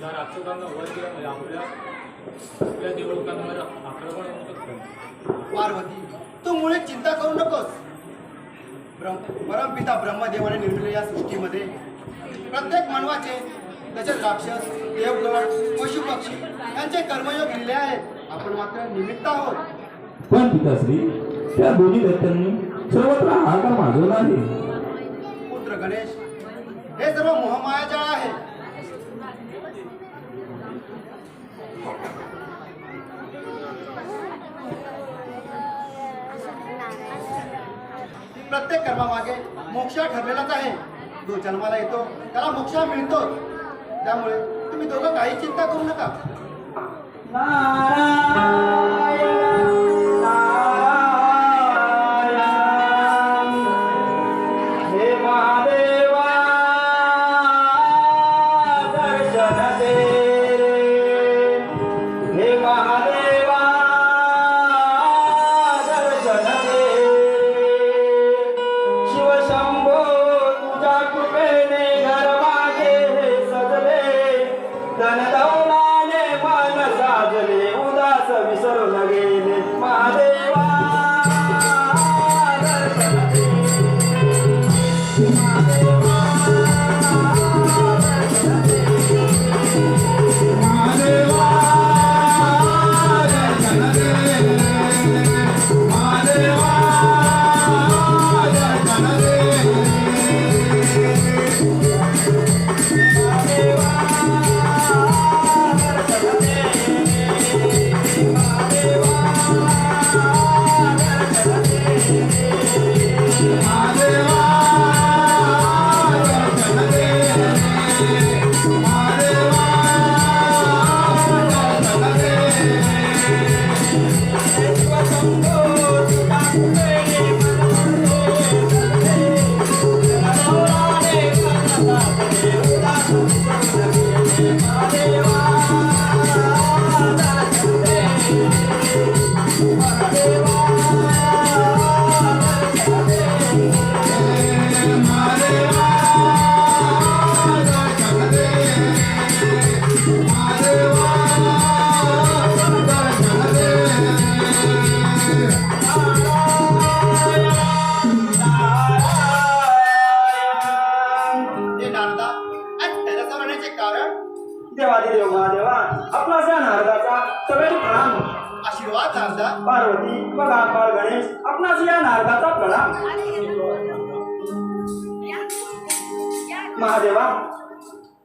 त्या राक्षसांना वर केल्यामुळे आपल्या आपल्या देवलोकांवर आक्रमण होऊ शकतं पार्वती तू मुळे चिंता करू नकोस. ब्रह्म परमपिता ब्रह्मदेवाने निर्मिलेल्या या सृष्टीमध्ये प्रत्येक मानवाचे तसेच राक्षस देवगण पशुपक्षी यांचे कर्मयोग लिहिले आहेत. आपण मात्र निमित्त आहोत. पण पिताश्री त्या दोन्ही दैत्यांनी सर्वत्र हाहाकार माजवला आहे. पुत्र गणेश हे सर्व मोहमायाजाळ आहे प्रत्येक कर्मामागे मोक्ष ठरलेलाच आहे. जो जन्माला येतो त्याला मोक्ष मिळतो. त्यामुळे तुम्ही दोघं काही चिंता करू नका.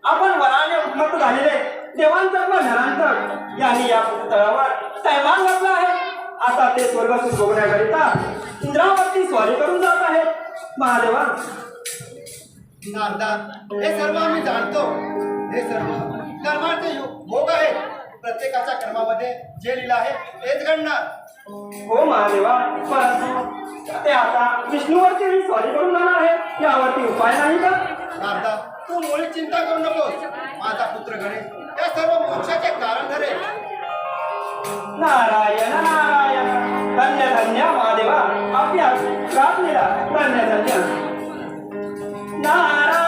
आपण वनाने उपमत झालेले देवांतर व नरांतर यांनी या तळावर तैमान घातला आहे. आता ते स्वर्गातून बघण्याकरिता इंद्रावरती स्वारी करून जात आहेत. महादेवा. नारदा हे सर्व आम्ही जाणतो. हे सर्व कर्माचे योग भोग आहेत. प्रत्येकाच्या कर्मामध्ये जे लिहिलं आहे तेच घडणार. हो महादेवा परंतु ते आता विष्णूवरती स्वारी करून जाणार आहे यावरती उपाय नाही का? नारदा तू मुळी चिंता करू नको? माझा पुत्र गणेश. या सर्व मोक्षाचे कारण ठरेल नारायण नारायण. धन्य धन्य महादेवा. आपल्या प्रार्थनेला धन्य धन्य नारायण.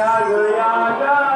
Shagayada.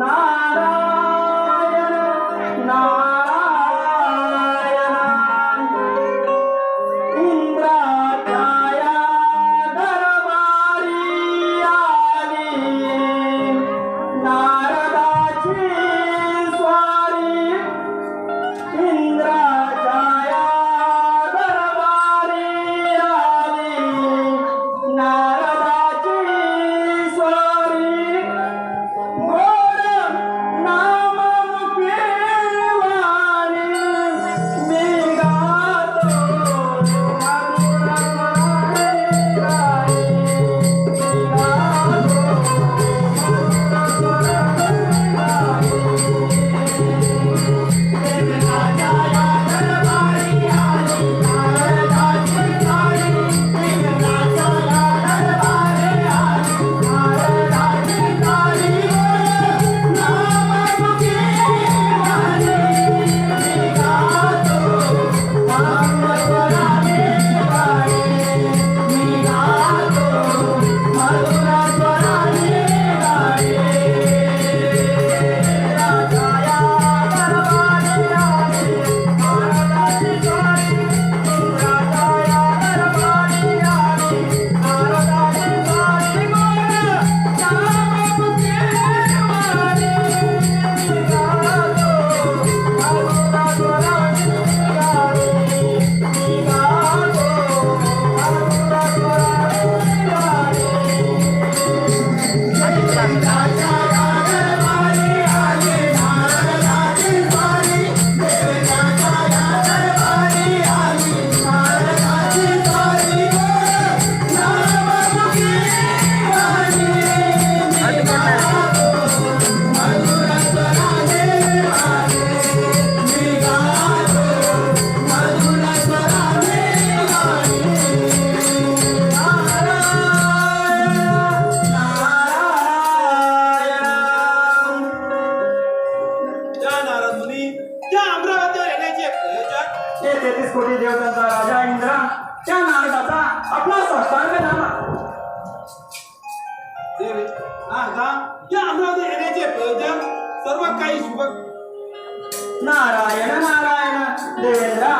நாராயண अपना आपला साष्टांग नाम देवे आता या अमरावती येण्याचे प्रयोजन सर्व काही शुभ नारायण नारायण देवेंद्रा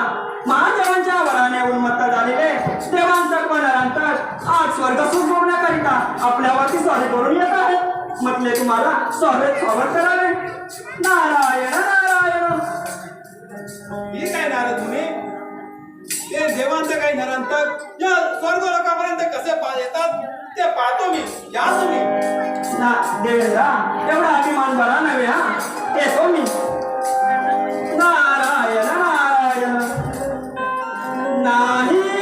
महादेवांच्या वराने उन्मत्त झालेले देवांचा नरांतर आज स्वर्ग सुभवण्याकरिता आपल्यावरती स्वागत करून येत आहेत म्हटले तुम्हाला स्वागत स्वागत करावे नारायण. नारायण हे काय नारद तुम्ही ते देवांचं काही नरांतर या स्वर्ग लोकांपर्यंत कसे पा येतात ते पाहतो मी या तुम्ही ना देवेंद्रा एवढा अभिमान बरा नव्हे हा. येतो मी. नारायण नारायण. नाही.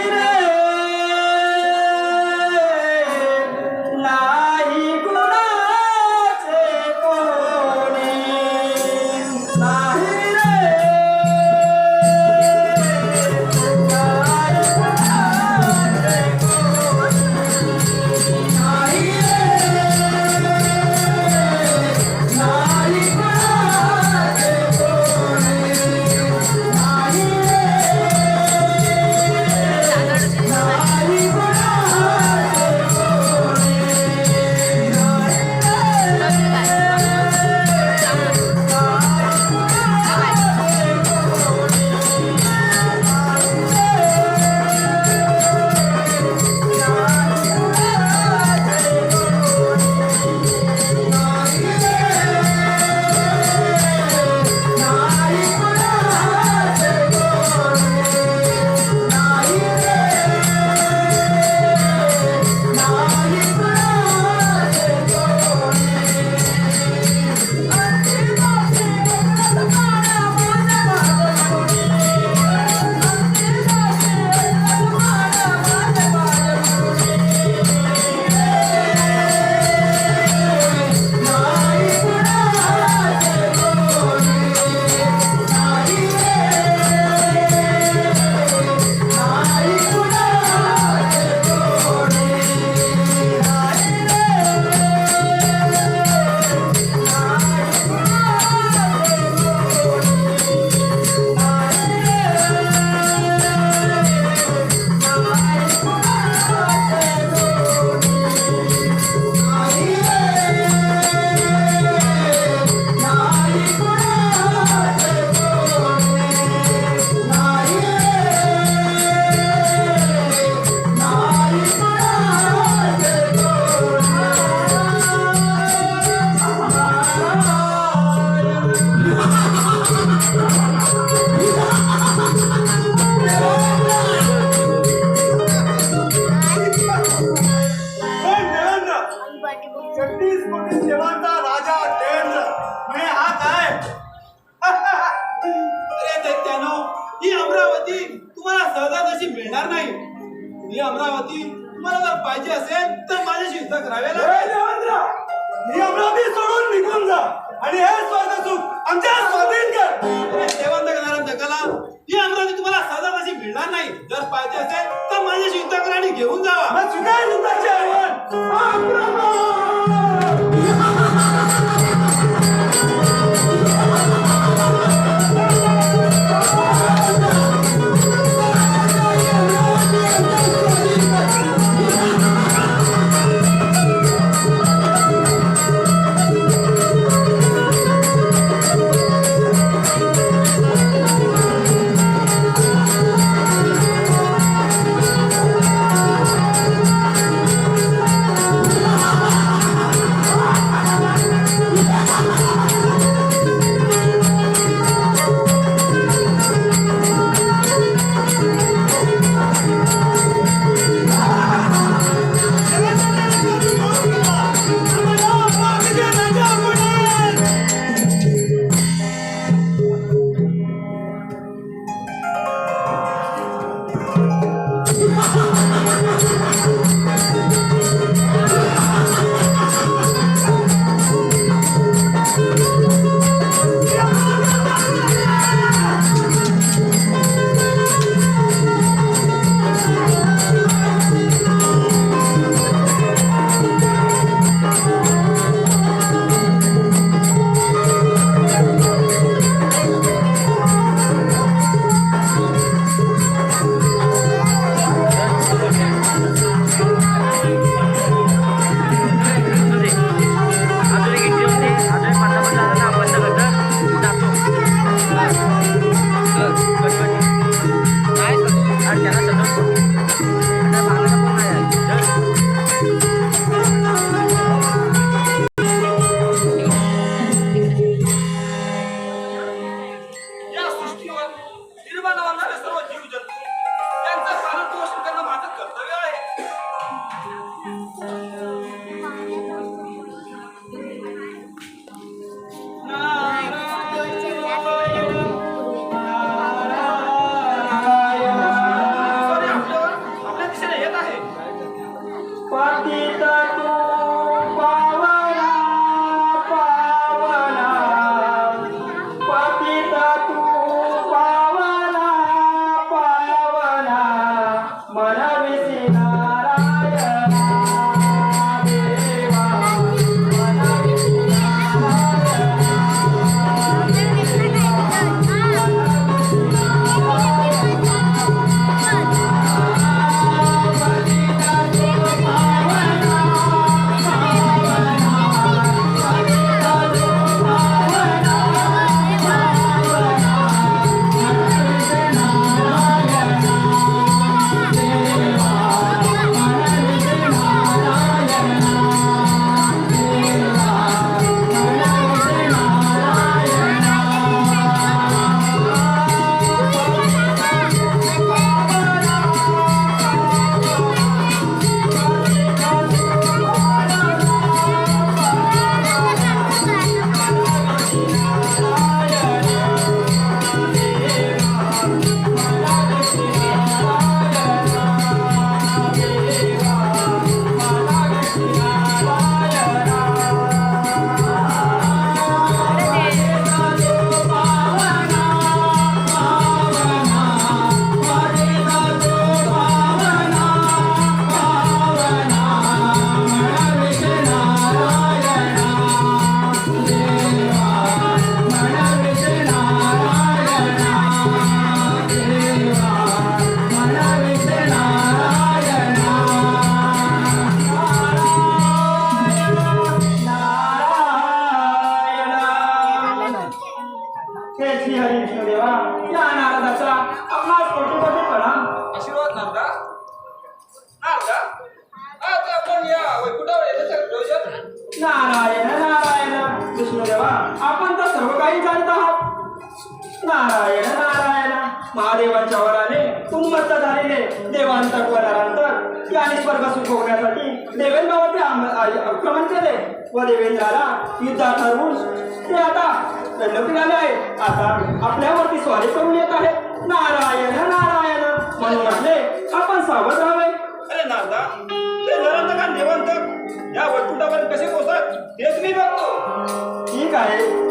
तुम्हाला जर पाहिजे असेल तर माझ्याशी युद्ध करावे लागेल. देवेंद्र! सोडून निघून जा. आणि हे स्वर्ग सुख आमच्या स्वाधीन कर देवांत करणारा जगाला ही अमरावती तुम्हाला सहजाच अशी मिळणार नाही. जर पाहिजे असेल तर माझ्याशी युद्ध करा आणि घेऊन जावा. स्वीकार युद्धाचे आव्हान. स्वारी करून येत आहे. नारायण नारायण म्हणून म्हटले आपण सावध राहावे. अरे नारदा ते नरांतक आणि देवांतक या वटकुटावर कसे पोचतात तेच मी बघतो. ठीक आहे.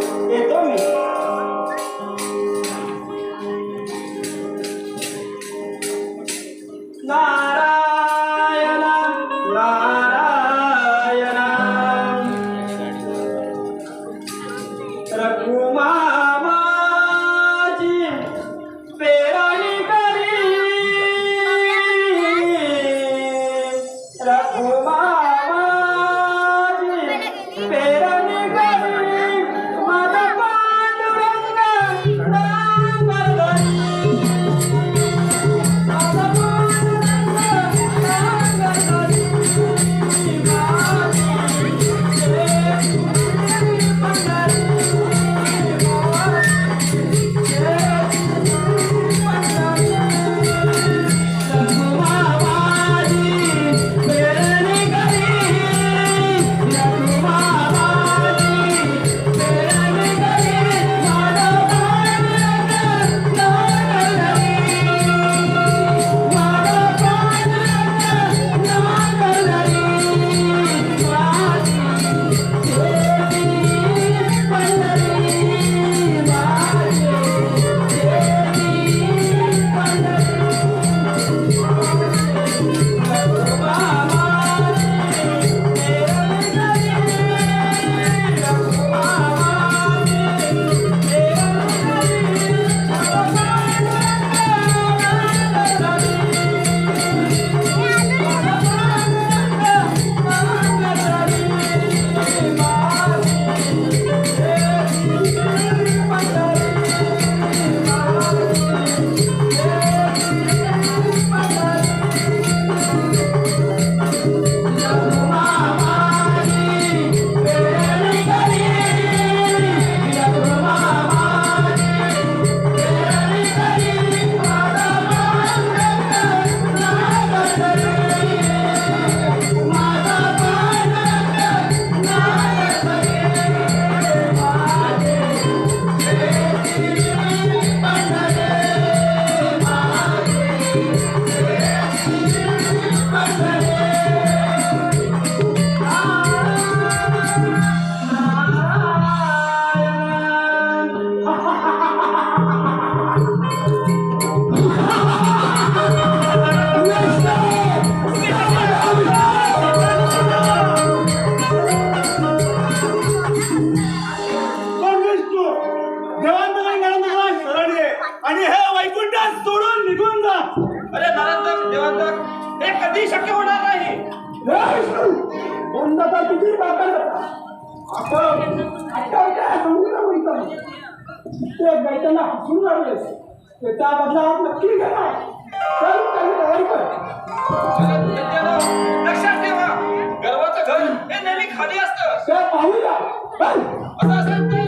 त्याच्या बदला नक्की घेणार. चल काही तयारी कर. लक्षात ठेवा. गर्वाचं घर हे नेहमी खाली असतं. ते पाहूया. असं तर?